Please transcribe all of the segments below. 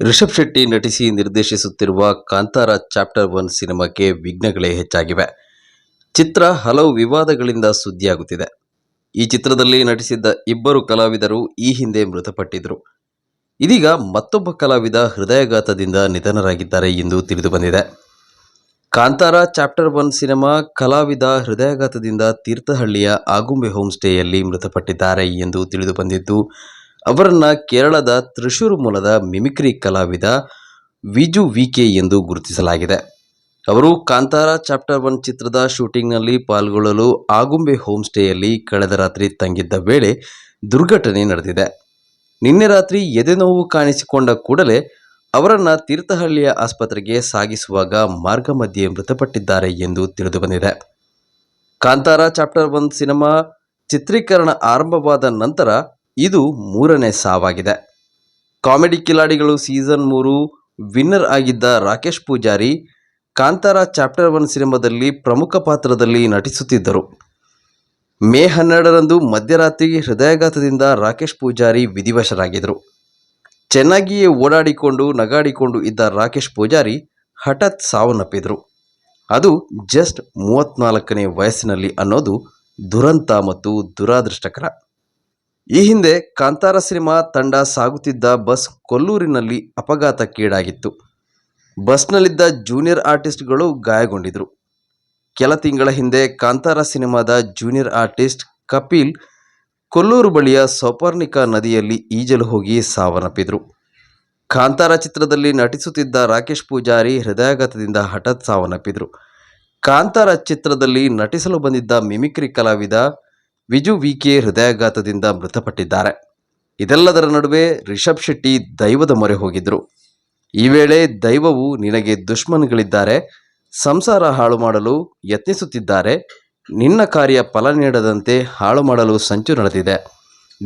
ರಿಷಬ್ ಶೆಟ್ಟಿ ನಟಿಸಿ ನಿರ್ದೇಶಿಸುತ್ತಿರುವ Kantara chapter one ಸಿನಿಮಾಕ್ಕೆ ವಿಘ್ನಗಳೇ ಹೆಚ್ಚಾಗಿವೆ. ಚಿತ್ರ ಹಲವು ವಿವಾದಗಳಿಂದ ಸುದ್ದಿಯಾಗುತ್ತಿದೆ. ಈ ಚಿತ್ರದಲ್ಲಿ ನಟಿಸಿದ್ದ ಇಬ್ಬರು ಕಲಾವಿದರು ಈ ಹಿಂದೆ ಮೃತಪಟ್ಟಿದ್ದರು ಇದೀಗ ಮತ್ತೊಬ್ಬ ಕಲಾವಿದ ಹೃದಯಘಾತದಿಂದ ನಿಧನರಾಗಿದ್ದಾರೆ ಎಂದು ತಿಳಿದುಬಂದಿದೆ. ಕಾಂತಾರ ಚಾಪ್ಟರ್ ಒನ್ ಸಿನಿಮಾ ಕಲಾವಿದ ಹೃದಯಾಘಾತದಿಂದ ತೀರ್ಥಹಳ್ಳಿಯ ಆಗುಂಬೆ ಹೋಮ್ ಸ್ಟೇಯಲ್ಲಿ ಮೃತಪಟ್ಟಿದ್ದಾರೆ ಎಂದು ತಿಳಿದು ಬಂದಿದ್ದು ಅವರನ್ನ ಕೇರಳದ ತ್ರಿಶೂರು ಮೂಲದ ಮಿಮಿಕ್ರಿ ಕಲಾವಿದ ವಿಜು ವಿಕೆ ಎಂದು ಗುರುತಿಸಲಾಗಿದೆ. ಅವರು ಕಾಂತಾರ ಚಾಪ್ಟರ್ ಒನ್ ಚಿತ್ರದ ಶೂಟಿಂಗ್ನಲ್ಲಿ ಪಾಲ್ಗೊಳ್ಳಲು ಆಗುಂಬೆ ಹೋಮ್ ಸ್ಟೇಯಲ್ಲಿ ಕಳೆದ ರಾತ್ರಿ ತಂಗಿದ್ದ ವೇಳೆ ದುರ್ಘಟನೆ ನಡೆದಿದೆ. ನಿನ್ನೆ ರಾತ್ರಿ ಎದೆನೋವು ಕಾಣಿಸಿಕೊಂಡ ಕೂಡಲೇ ಅವರನ್ನ ತೀರ್ಥಹಳ್ಳಿಯ ಆಸ್ಪತ್ರೆಗೆ ಸಾಗಿಸುವಾಗ ಮಾರ್ಗ ಮಧ್ಯೆ ಮೃತಪಟ್ಟಿದ್ದಾರೆ ಎಂದು ತಿಳಿದುಬಂದಿದೆ. ಕಾಂತಾರ ಚಾಪ್ಟರ್ ಒನ್ ಸಿನಿಮಾ ಚಿತ್ರೀಕರಣ ಆರಂಭವಾದ ನಂತರ ಇದು ಮೂರನೇ ಸಾವಾಗಿದೆ. ಕಾಮಿಡಿ ಕಿಲಾಡಿಗಳು ಸೀಸನ್ ಮೂರು ವಿನ್ನರ್ ಆಗಿದ್ದ ರಾಕೇಶ್ ಪೂಜಾರಿ ಕಾಂತಾರ ಚಾಪ್ಟರ್ ಒನ್ ಸಿನಿಮಾದಲ್ಲಿ ಪ್ರಮುಖ ಪಾತ್ರದಲ್ಲಿ ನಟಿಸುತ್ತಿದ್ದರು. ಮೇ ಹನ್ನೆರಡರಂದು ಮಧ್ಯರಾತ್ರಿ ಹೃದಯಾಘಾತದಿಂದ ರಾಕೇಶ್ ಪೂಜಾರಿ ವಿಧಿವಶರಾಗಿದ್ದರು. ಚೆನ್ನಾಗಿಯೇ ಓಡಾಡಿಕೊಂಡು ನಗಾಡಿಕೊಂಡು ಇದ್ದ ರಾಕೇಶ್ ಪೂಜಾರಿ ಹಠಾತ್ ಸಾವನ್ನಪ್ಪಿದರು. ಅದು ಜಸ್ಟ್ ಮೂವತ್ತ್ನಾಲ್ಕನೇ ವಯಸ್ಸಿನಲ್ಲಿ ಅನ್ನೋದು ದುರಂತ ಮತ್ತು ದುರಾದೃಷ್ಟಕರ. ಈ ಹಿಂದೆ ಕಾಂತಾರ ಸಿನಿಮಾ ತಂಡ ಸಾಗುತ್ತಿದ್ದ ಬಸ್ ಕೊಲ್ಲೂರಿನಲ್ಲಿ ಅಪಘಾತಕ್ಕೀಡಾಗಿತ್ತು. ಬಸ್ನಲ್ಲಿದ್ದ ಜೂನಿಯರ್ ಆರ್ಟಿಸ್ಟ್ಗಳು ಗಾಯಗೊಂಡಿದ್ರು. ಕೆಲ ತಿಂಗಳ ಹಿಂದೆ ಕಾಂತಾರ ಸಿನಿಮಾದ ಜೂನಿಯರ್ ಆರ್ಟಿಸ್ಟ್ ಕಪಿಲ್ ಕೊಲ್ಲೂರು ಬಳಿಯ ಸೌಪರ್ಣಿಕಾ ನದಿಯಲ್ಲಿ ಈಜಲು ಹೋಗಿ ಸಾವನ್ನಪ್ಪಿದ್ರು. ಕಾಂತಾರ ಚಿತ್ರದಲ್ಲಿ ನಟಿಸುತ್ತಿದ್ದ ರಾಕೇಶ್ ಪೂಜಾರಿ ಹೃದಯಾಘಾತದಿಂದ ಹಠಾತ್ ಸಾವನ್ನಪ್ಪಿದ್ರು. ಕಾಂತಾರ ಚಿತ್ರದಲ್ಲಿ ನಟಿಸಲು ಬಂದಿದ್ದ ಮಿಮಿಕ್ರಿ ಕಲಾವಿದ ವಿಜು ವಿಕೆ ಹೃದಯಾಘಾತದಿಂದ ಮೃತಪಟ್ಟಿದ್ದಾರೆ. ಇದೆಲ್ಲದರ ನಡುವೆ ರಿಷಬ್ ಶೆಟ್ಟಿ ದೈವದ ಮೊರೆ ಹೋಗಿದ್ರು. ಈ ವೇಳೆ ದೈವವು ನಿನಗೆ ದುಶ್ಮನ್ಗಳಿದ್ದಾರೆ. ಸಂಸಾರ ಹಾಳು ಮಾಡಲು ಯತ್ನಿಸುತ್ತಿದ್ದಾರೆ. ನಿನ್ನ ಕಾರ್ಯ ಫಲ ನೀಡದಂತೆ ಹಾಳು ಮಾಡಲು ಸಂಚು ನಡೆದಿದೆ.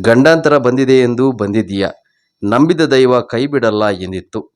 ಗಂಡಾಂತರ ಬಂದಿದೆ ಎಂದು ಬಂದಿದ್ದೀಯ. ನಂಬಿದ ದೈವ ಕೈ ಬಿಡಲ್ಲ ಎಂದಿತ್ತು.